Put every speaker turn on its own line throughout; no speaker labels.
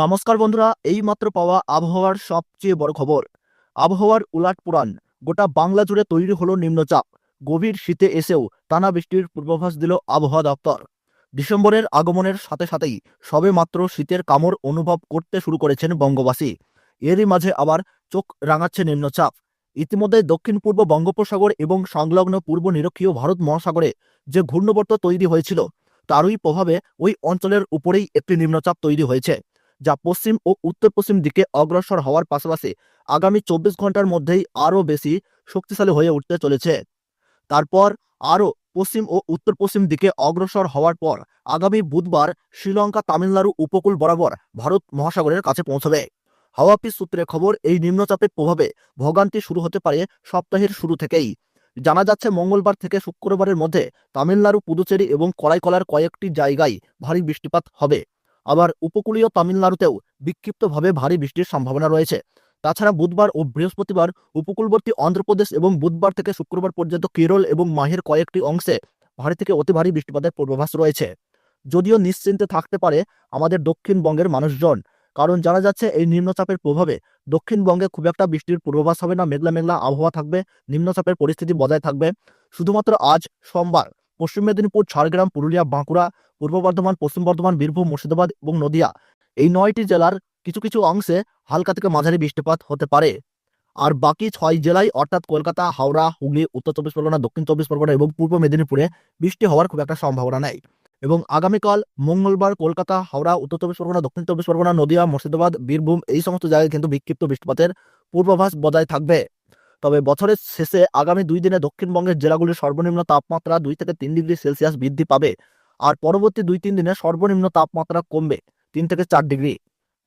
নমস্কার বন্ধুরা এই মাত্র পাওয়া আবহাওয়ার সবচেয়ে বড় খবর আবহাওয়ার উলাট পুরাণ গোটা বাংলা জুড়ে তৈরি হলো নিম্নচাপ গভীর শীতে এসেও টানা বৃষ্টির পূর্বাভাস দিল আবহাওয়া দপ্তর ডিসেম্বরের আগমনের সাথে সাথেই সবে মাত্র শীতের কামড় অনুভব করতে শুরু করেছেন বঙ্গবাসী এরই মাঝে আবার চোখ রাঙাচ্ছে নিম্নচাপ ইতিমধ্যে দক্ষিণ পূর্ব বঙ্গোপসাগর এবং সংলগ্ন পূর্ব নিরক্ষীয় ভারত মহাসাগরে যে ঘূর্ণবর্ত তৈরি হয়েছিল তারই প্রভাবে ওই অঞ্চলের উপরেই একটি নিম্নচাপ তৈরি হয়েছে যা পশ্চিম ও উত্তর পশ্চিম দিকে অগ্রসর হওয়ার পাশাপাশি আগামী চব্বিশ ঘন্টার মধ্যেই আরও বেশি শক্তিশালী হয়ে উঠতে চলেছে তারপর আরও পশ্চিম ও উত্তর পশ্চিম দিকে অগ্রসর হওয়ার পর আগামী বুধবার শ্রীলঙ্কা তামিলনাড়ু উপকূল বরাবর ভারত মহাসাগরের কাছে পৌঁছবে হাওয়াপি সূত্রে খবর এই নিম্নচাপের প্রভাবে ভোগান্তি শুরু হতে পারে সপ্তাহের শুরু থেকেই জানা যাচ্ছে মঙ্গলবার থেকে শুক্রবারের মধ্যে তামিলনাড়ু পুদুচেরি এবং কলাইকলার কয়েকটি জায়গায় ভারী বৃষ্টিপাত হবে আবার উপকূলীয় তামিলনাড়ুতেও বিক্ষিপ্তভাবে ভারী বৃষ্টির সম্ভাবনা রয়েছে তাছাড়া বুধবার ও বৃহস্পতিবার উপকূলবর্তী অন্ধ্রপ্রদেশ এবং বুধবার থেকে শুক্রবার পর্যন্ত কেরল এবং মাহের কয়েকটি অংশে ভারী থেকে অতি ভারী বৃষ্টিপাতের পূর্বাভাস রয়েছে যদিও নিশ্চিন্তে থাকতে পারে আমাদের দক্ষিণবঙ্গের মানুষজন কারণ জানা যাচ্ছে এই নিম্নচাপের প্রভাবে দক্ষিণবঙ্গে খুব একটা বৃষ্টির পূর্বাভাস হবে না মেঘলা মেঘলা আবহাওয়া থাকবে নিম্নচাপের পরিস্থিতি বজায় থাকবে শুধুমাত্র আজ সোমবার পশ্চিম মেদিনীপুর ঝাড়গ্রাম পুরুলিয়া বাঁকুড়া পূর্ব বর্ধমান পশ্চিম বর্ধমান বীরভূম মুর্শিদাবাদ এবং নদিয়া এই নয়টি জেলার কিছু কিছু অংশে হালকা থেকে মাঝারি বৃষ্টিপাত হতে পারে আর বাকি ছয় জেলায় অর্থাৎ কলকাতা হাওড়া হুগলি উত্তর চব্বিশ পরগনা দক্ষিণ চব্বিশ পরগনা এবং পূর্ব মেদিনীপুরে বৃষ্টি হওয়ার খুব একটা সম্ভাবনা নেই এবং আগামীকাল মঙ্গলবার কলকাতা হাওড়া উত্তর চব্বিশ পরগনা দক্ষিণ চব্বিশ পরগনা নদিয়া মুর্শিদাবাদ বীরভূম এই সমস্ত জায়গায় কিন্তু বিক্ষিপ্ত বৃষ্টিপাতের পূর্বাভাস বজায় থাকবে তবে বছরের শেষে আগামী দুই দিনে দক্ষিণবঙ্গের জেলাগুলির সর্বনিম্ন তাপমাত্রা দুই থেকে তিন ডিগ্রি সেলসিয়াস বৃদ্ধি পাবে আর পরবর্তী দুই তিন দিনে সর্বনিম্ন তাপমাত্রা কমবে তিন থেকে চার ডিগ্রি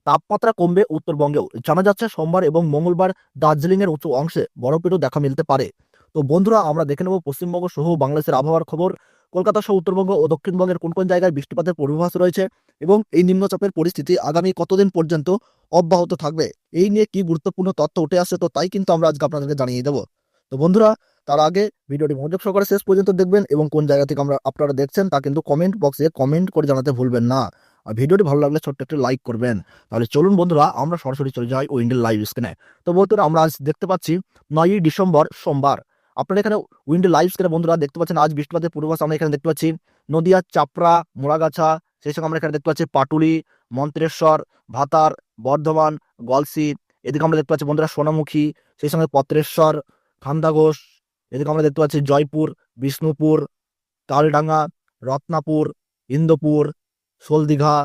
তাপমাত্রা কমবে উত্তরবঙ্গেও জানা যাচ্ছে সোমবার এবং মঙ্গলবার দার্জিলিংয়ের উঁচু অংশে বরফেরও দেখা মিলতে পারে তো বন্ধুরা আমরা দেখে নেব পশ্চিমবঙ্গ সহ বাংলাদেশের আবহাওয়ার খবর কলকাতা সহ উত্তরবঙ্গ ও দক্ষিণবঙ্গের কোন কোন জায়গায় বৃষ্টিপাতের পূর্বাভাস রয়েছে এবং এই নিম্নচাপের পরিস্থিতি আগামী কতদিন পর্যন্ত অব্যাহত থাকবে এই নিয়ে কি গুরুত্বপূর্ণ তথ্য উঠে আসে তো তাই কিন্তু আমরা আজকে আপনাদেরকে জানিয়ে দেবো তো বন্ধুরা তার আগে ভিডিওটি মনোযোগ সহকারে শেষ পর্যন্ত দেখবেন এবং কোন জায়গা থেকে আমরা আপনারা দেখছেন তা কিন্তু কমেন্ট বক্সে কমেন্ট করে জানাতে ভুলবেন না আর ভিডিওটি ভালো লাগলে ছোট্ট একটি লাইক করবেন তাহলে চলুন বন্ধুরা আমরা সরাসরি চলে যাই উইন্ডেল লাইভ স্ক্রিনে তো বন্ধুরা আমরা আজ দেখতে পাচ্ছি নয়ই ডিসেম্বর সোমবার আপনারা এখানে উইন্ডেল লাইভ স্ক্রিনে বন্ধুরা দেখতে পাচ্ছেন আজ বৃষ্টিপাতের পূর্বাভাস আমরা এখানে দেখতে পাচ্ছি নদিয়া চাপড়া মোড়াগাছা সেই সঙ্গে আমরা এখানে দেখতে পাচ্ছি পাটুলি মন্ত্রেশ্বর ভাতার বর্ধমান গলসি এদিকে আমরা দেখতে পাচ্ছি বন্ধুরা সোনামুখী সেই সঙ্গে পত্রেশ্বর খান্দা ঘোষ এদিকে আমরা দেখতে পাচ্ছি জয়পুর বিষ্ণুপুর তালডাঙ্গা রত্নাপুর ইন্দোপুর সোলদিঘা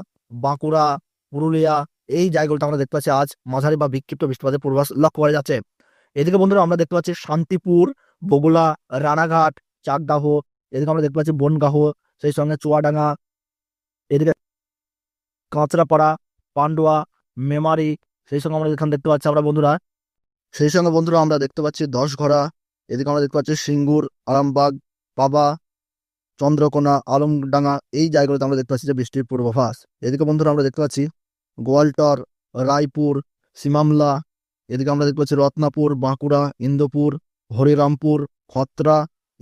বাঁকুড়া পুরুলিয়া এই জায়গাগুলোতে আমরা দেখতে পাচ্ছি আজ মাঝারি বা বিক্ষিপ্ত বৃষ্টিপাতের পূর্বাস লক্ষ্য করা যাচ্ছে এদিকে বন্ধুরা আমরা দেখতে পাচ্ছি শান্তিপুর বগুলা রানাঘাট চাকদাহ এদিকে আমরা দেখতে পাচ্ছি বনগাহ সেই সঙ্গে চুয়াডাঙ্গা এদিকে কাঁচরাপাড়া পান্ডুয়া মেমারি সেই সঙ্গে আমরা এখানে দেখতে পাচ্ছি আমরা বন্ধুরা সেই সঙ্গে বন্ধুরা আমরা দেখতে পাচ্ছি দশঘরা এদিকে আমরা দেখতে পাচ্ছি সিঙ্গুর আরামবাগ পাবা চন্দ্রকোনা আলমডাঙ্গা এই জায়গাগুলোতে আমরা দেখতে পাচ্ছি যে বৃষ্টির পূর্বাভাস এদিকে বন্ধুরা আমরা দেখতে পাচ্ছি গোয়ালটর রায়পুর সিমামলা এদিকে আমরা দেখতে পাচ্ছি রত্নাপুর বাঁকুড়া ইন্দোপুর হরিরামপুর খত্রা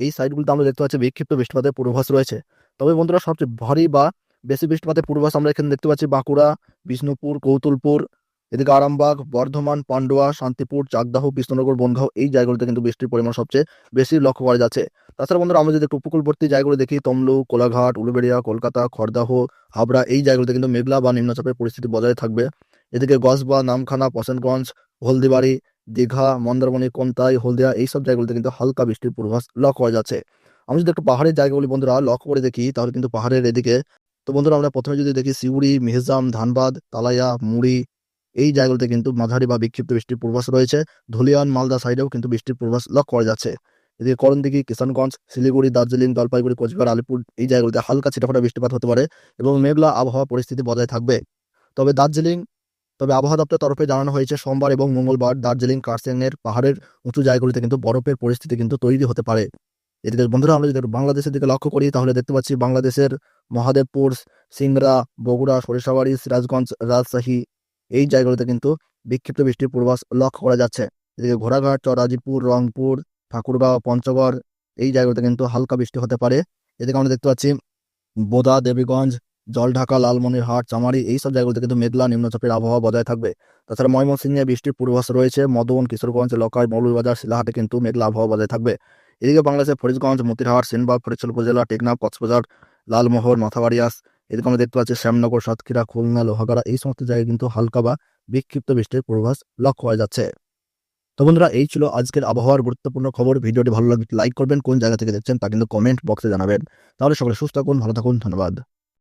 এই সাইডগুলোতে আমরা দেখতে পাচ্ছি বিক্ষিপ্ত বৃষ্টিপাতের পূর্বাভাস রয়েছে তবে বন্ধুরা সবচেয়ে ভারী বা বেশি বৃষ্টিপাতের পূর্বাভাস আমরা এখানে দেখতে পাচ্ছি বাঁকুড়া বিষ্ণুপুর কৌতুলপুর এদিকে আরামবাগ বর্ধমান পান্ডুয়া শান্তিপুর চাকদাহ বিষ্ণুনগর বনগাঁও এই জায়গাগুলিতে কিন্তু বৃষ্টির পরিমাণ সবচেয়ে বেশি লক্ষ্য করা যাচ্ছে তাছাড়া বন্ধুরা আমরা যদি একটু উপকূলবর্তী জায়গাগুলো দেখি তমলু কোলাঘাট উলুবেড়িয়া কলকাতা খড়দাহ হাবড়া এই জায়গাগুলিতে কিন্তু মেঘলা বা নিম্নচাপের পরিস্থিতি বজায় থাকবে এদিকে গসবা নামখানা পশেনগঞ্জ হলদিবাড়ি দীঘা মন্দারমণি কমতাই হলদিয়া এইসব জায়গাগুলিতে কিন্তু হালকা বৃষ্টির পূর্বাভাস লক্ষ্য করা যাচ্ছে আমি যদি একটু পাহাড়ের জায়গাগুলি বন্ধুরা লক্ষ্য করে দেখি তাহলে কিন্তু পাহাড়ের এদিকে তো বন্ধুরা আমরা প্রথমে যদি দেখি সিউড়ি মেহজাম ধানবাদ তালাইয়া মুড়ি এই জায়গাতে কিন্তু মাঝারি বা বিক্ষিপ্ত বৃষ্টির পূর্বাস রয়েছে ধুলিয়ান মালদা সাইডেও কিন্তু বৃষ্টির পূর্বাস লক্ষ্য করা যাচ্ছে এদিকে দিকে কিষানগঞ্জ শিলিগুড়ি দার্জিলিং জলপাইগুড়ি কোচবিহার আলিপুর এই জায়গাগুলিতে হালকা ছিটাফোটা বৃষ্টিপাত হতে পারে এবং মেঘলা আবহাওয়া পরিস্থিতি বজায় থাকবে তবে দার্জিলিং তবে আবহাওয়া দপ্তর তরফে জানানো হয়েছে সোমবার এবং মঙ্গলবার দার্জিলিং কার্সিয়াংয়ের পাহাড়ের উঁচু জায়গাগুলিতে কিন্তু বরফের পরিস্থিতি কিন্তু তৈরি হতে পারে এদিকে বন্ধুরা আমরা যদি বাংলাদেশের দিকে লক্ষ্য করি তাহলে দেখতে পাচ্ছি বাংলাদেশের মহাদেবপুর সিংড়া বগুড়া সরিষাবাড়ি সিরাজগঞ্জ রাজশাহী এই জায়গাগুলোতে কিন্তু বিক্ষিপ্ত বৃষ্টির পূর্বাস লক্ষ্য করা যাচ্ছে এদিকে ঘোড়াঘাট চরাজিপুর রংপুর ঠাকুরগাঁও পঞ্চগড় এই জায়গাগুলোতে কিন্তু হালকা বৃষ্টি হতে পারে এদিকে আমরা দেখতে পাচ্ছি বোদা দেবীগঞ্জ জলঢাকা লালমনিরহাট চামারি এইসব জায়গাগুলোতে কিন্তু মেঘলা নিম্নচাপের আবহাওয়া বজায় থাকবে তাছাড়া ময়মনসিংহে বৃষ্টির পূর্বাভাস রয়েছে মদন কিশোরগঞ্জ লকাই মৌলভীবাজার শিলাহাটে কিন্তু মেঘলা আবহাওয়া বজায় থাকবে এদিকে বাংলাদেশের ফরিদগঞ্জ মতিরহাট সিনবাগ ফরিদচল উপজেলা টেকনাফ কক্সবাজার লালমোহর মাথাবাড়িয়াস এরকম আমরা দেখতে পাচ্ছি শ্যামনগর সাতক্ষীরা খুলনা লোহাগাড়া এই সমস্ত জায়গায় কিন্তু হালকা বা বিক্ষিপ্ত বৃষ্টির পূর্বাভাস লক্ষ্য হয়ে যাচ্ছে তো বন্ধুরা এই ছিল আজকের আবহাওয়ার গুরুত্বপূর্ণ খবর ভিডিওটি ভালো লাগলে লাইক করবেন কোন জায়গা থেকে দেখছেন তা কিন্তু কমেন্ট বক্সে জানাবেন তাহলে সকলে সুস্থ থাকুন ভালো থাকুন ধন্যবাদ